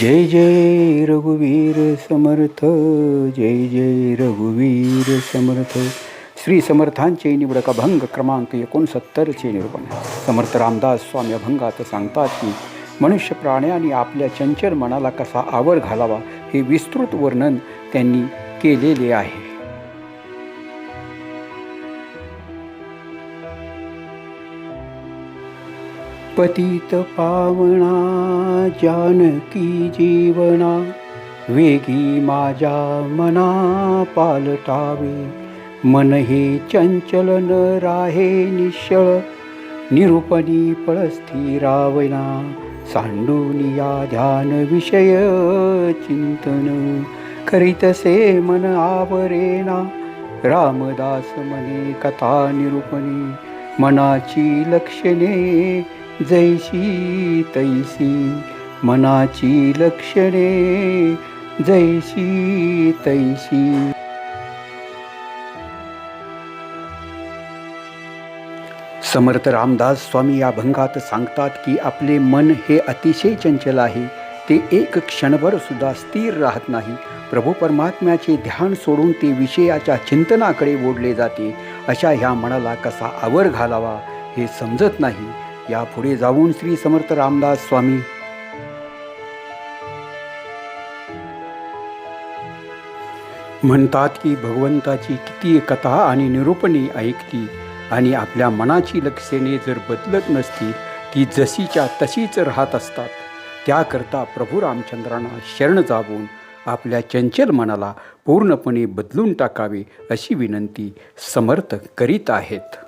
जय जय रघुवीर समर्थ जय जय रघुवीर समर्थ. श्री समर्थांचे निवडक अभंग क्रमांक एकोणसत्तरचे निरूपण. समर्थ रामदास स्वामी अभंगात सांगतात की मनुष्य प्राण्याने आपल्या चंचल मनाला कसा आवर घालावा हे विस्तृत वर्णन त्यांनी केलेले आहे. पतित पावना जानकी जीवना वेगी माझ्या मना पालटावे मन हे चंचल न राहे निश्चळ निरूपणी पळस्थिरावना सांडून या ध्यान विषय चिंतन करीतसे मन आवरेना. रामदास मने कथा निरूपणी मनाची लक्षणे जैशी तैसी मनाची लक्षणे जैशी तैसी। समर्थ रामदास स्वामी या भंगात सांगतात की आपले मन हे अतिशय चंचल आहे. ते एक क्षणभर सुद्धा स्थिर राहत नाही. प्रभू परमात्म्याचे ध्यान सोडून ते विषयाच्या चिंतनाकडे ओढले जाते. अशा ह्या मनाला कसा आवर घालावा हे समजत नाही. यापुढे जाऊन श्री समर्थ रामदास स्वामी. म्हणतात की भगवंताची किती कथा आणि निरूपणे ऐकती आणि आपल्या मनाची लक्षणे जर बदलत नसती ती जशीच्या तशीच राहत असतात. त्याकरता प्रभू रामचंद्रांना शरण जावून आपल्या चंचल मनाला पूर्णपणे बदलून टाकावे अशी विनंती समर्थ करीत आहेत.